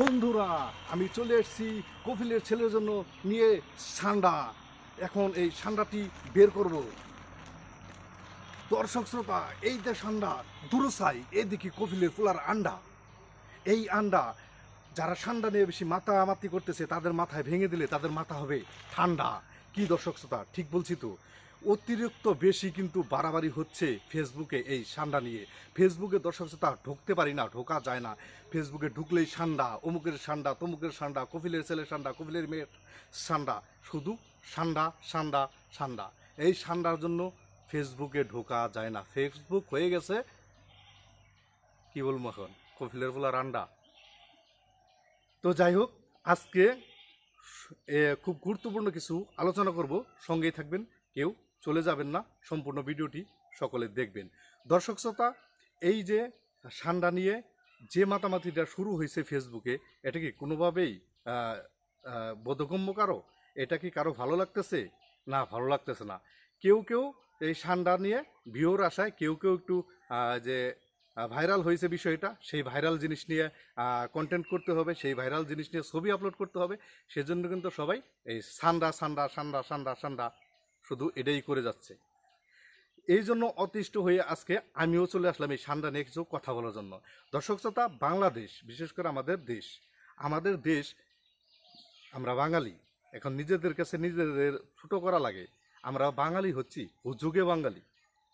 বন্ধুরা, আমি চলে এসেছি কফিলের ছেলের জন্য নিয়ে সান্ডা। এখন এই সান্ডাটি বের করব। দর্শক শ্রোতা, এই যে সান্ডা, দুরসাই, এদিকে কফিলের ফুলার আন্ডা। এই আন্ডা, যারা ঠান্ডা নিয়ে বেশি মাতামাতি করতেছে, তাদের মাথায় ভেঙে দিলে তাদের মাথা হবে ঠান্ডা। কি দর্শক শ্রোতা, ঠিক বলছি তো? অতিরিক্ত বেশি কিন্তু বাড়াবাড়ি হচ্ছে ফেসবুকে এই সান্ডা নিয়ে। ফেসবুকে দর্শক শ্রোতা, ঢুকতে পারি না, ঢোকা যায় না। ফেসবুকে ঢুকলেই সান্ডা, অমুকের সান্ডা, তমুকের সান্ডা কফিলের ছেলে সান্ডা কফিলের মেয়ের সান্ডা। শুধু সান্ডা সান্ডা সান্ডা। এই সান্ডার জন্য ফেসবুকে ঢোকা যায় না। ফেসবুক হয়ে গেছে, কি বলব এখন? কফিলের বলা রান্ডা। তো যাই হোক, আজকে খুব গুরুত্বপূর্ণ কিছু আলোচনা করব। সঙ্গেই থাকবেন কেউ। চলে যাবেন না, সম্পূর্ণ ভিডিওটি সকলে দেখবেন। দর্শক শ্রোতা, এই যে সান্ডা নিয়ে যে মাতামাতিটা শুরু হয়েছে ফেসবুকে, এটা কি কোনোভাবেই বোধগম্য কারও? এটা কি কারও ভালো লাগতেছে? না, ভালো লাগতেছে না। কেউ কেউ এই সান্ডা নিয়ে ভিওর আশায় কেউ কেউ একটু যে ভাইরাল হয়েছে বিষয়টা, সেই ভাইরাল জিনিস নিয়ে কন্টেন্ট করতে হবে, সেই ভাইরাল জিনিস নিয়ে ছবি আপলোড করতে হবে, সেজন্য কিন্তু সবাই এই সান্ডা সান্ডা সান্ডা সান্ডা সান্ডা শুধু এটাই করে যাচ্ছে। এই জন্য অতিষ্ঠ হয়ে আজকে আমিও চলে আসলাম এই সান্ডা নিয়ে কিছু কথা বলার জন্য। দর্শক শ্রোতা, বাংলাদেশ, বিশেষ করে আমাদের দেশ। আমাদের দেশ, আমরা বাঙালি। এখন নিজেদের কাছে নিজেদের ছোটো করা লাগে। আমরা বাঙালি হচ্ছি, হুজুগে বাঙালি।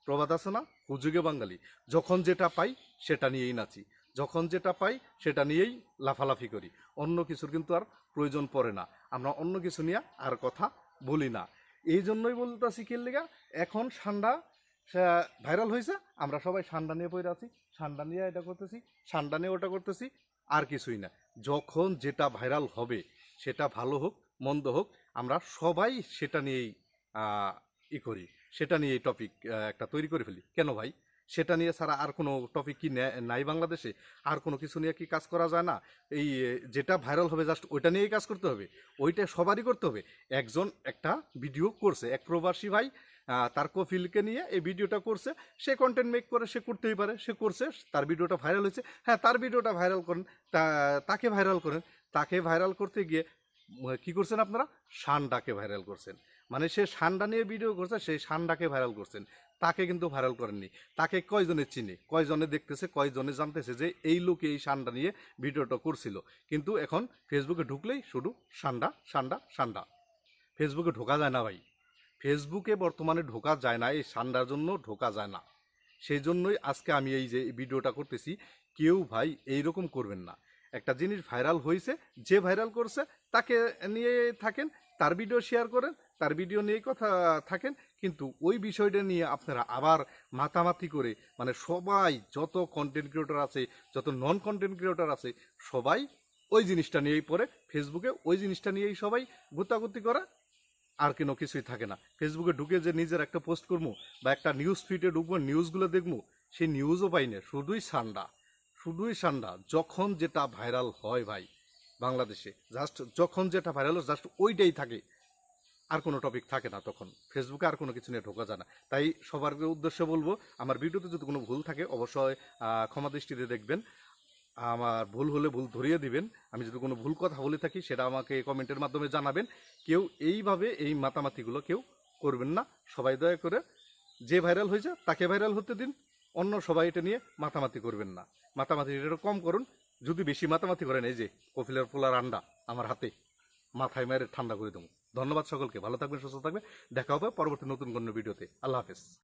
প্রবাদ আছে না? হুজুগে বাঙালি। যখন যেটা পাই, সেটা নিয়েই নাচি। যখন যেটা পাই, সেটা নিয়েই লাফালাফি করি। অন্য কিছুর কিন্তু আর প্রয়োজন পড়ে না। আমরা অন্য কিছু নিয়ে আর কথা বলি না। এই জন্যই বলতেছি লেগা? এখন ঠান্ডা ভাইরাল হয়েছে আমরা সবাই ঠান্ডা নিয়ে পড়ে আছি। ঠান্ডা নিয়ে এটা করতেছি ঠান্ডা নিয়ে ওটা করতেছি, আর কিছুই না। যখন যেটা ভাইরাল হবে, সেটা ভালো হোক, মন্দ হোক, আমরা সবাই সেটা নিয়েই ই করি। সেটা নিয়ে এই টপিক একটা তৈরি করে ফেলি। কেন ভাই? সেটা নিয়ে ছাড়া আর কোনো টপিক কি নাই বাংলাদেশে? আর কোনো কিছু নিয়ে কি কাজ করা যায় না? এই, যেটা ভাইরাল হবে জাস্ট ওইটা নিয়েই কাজ করতে হবে। ওইটা সবারই করতে হবে। একজন একটা ভিডিও করছে, এক প্রবাসী ভাই তার কফিলকে নিয়ে এই ভিডিওটা করছে। সে কন্টেন্ট মেক করে, সে করতেই পারে, সে করছে, তার ভিডিওটা ভাইরাল হয়েছে। হ্যাঁ তার ভিডিওটা ভাইরাল করেন তাকে ভাইরাল করেন। তাকে ভাইরাল করতে গিয়ে, কি করছেন আপনারা? শানটাকে ভাইরাল করছেন। মানে সে শানটা নিয়ে ভিডিও করছে, সেই শানটাকে ভাইরাল করছেন। তাকে কিন্তু ভাইরাল করেননি। তাকে কয়জনে চিনে? কয়জনে দেখতেছে, কয়জনে জানতেছে যে এই লোকে এই সান্ডা নিয়ে ভিডিওটা করছিল। কিন্তু এখন ফেসবুকে ঢুকলেই শুধু সান্ডা সান্ডা সান্ডা। ফেসবুকে ঢোকা যায় না ভাই। ফেসবুকে বর্তমানে ঢোকা যায় না, এই সান্ডার জন্য ঢোকা যায় না। সেই জন্যই আজকে আমি এই যে ভিডিওটা করতেছি, কেউ ভাই এই রকম করবেন না। একটা জিনিস ভাইরাল হয়েছে যে ভাইরাল করছে, তাকে নিয়ে থাকেন তার ভিডিও শেয়ার করেন, তার ভিডিও নিয়েই কথা থাকেন, কিন্তু ওই বিষয়টা নিয়ে আপনারা আবার মাতামাতি করে মানে সবাই যত কন্টেন্ট ক্রিয়েটর আছে, যত নন কন্টেন্ট ক্রিয়েটর আছে, সবাই ওই জিনিসটা নিয়েই পড়ে। ফেসবুকে ওই জিনিসটা নিয়েই সবাই গুতাগুতি করে। আর কোনো কিছুই থাকে না। ফেসবুকে ঢুকে যে নিজের একটা পোস্ট করব বা একটা নিউজ ফিডে ঢুকবো নিউজগুলো দেখব সেই নিউজও পাই না। শুধুই সান্ডা। শুধুই সান্ডা। যখন যেটা ভাইরাল হয় ভাই বাংলাদেশে। জাস্ট যখন যেটা ভাইরাল জাস্ট ওইটাই থাকে। আর কোনো টপিক থাকে না তখন। ফেসবুকে আর কোনো কিছু নিয়ে ঢোকা যায় না। তাই সবার উদ্দেশ্যে বলব, আমার ভিডিওতে যদি কোনো ভুল থাকে, অবশ্যই ক্ষমা দৃষ্টিতে দেখবেন। আমার ভুল হলে ভুল ধরিয়ে দিবেন। আমি যদি কোনো ভুল কথা বলে থাকি, সেটা আমাকে কমেন্টের মাধ্যমে জানাবেন। কেউ এইভাবে এই মাতামাতিগুলো কেউ করবেন না। সবাই দয়া করে যে ভাইরাল হয়েছে, তাকে ভাইরাল হতে দিন। অন্য সবাই এটা নিয়ে মাতামাতি করবেন না। মাতামাতি এটা কম করুন। যদি বেশি মাতামাতি করেন, এই যে কফিলের পোলার আন্ডা আমার হাতে, মাথায় মেরে ঠান্ডা করে দেবো। ধন্যবাদ সকলকে, ভালো থাকবেন, সুস্থ থাকবেন। দেখা হবে পরবর্তী নতুন কোনো ভিডিওতে। আল্লাহ হাফেজ।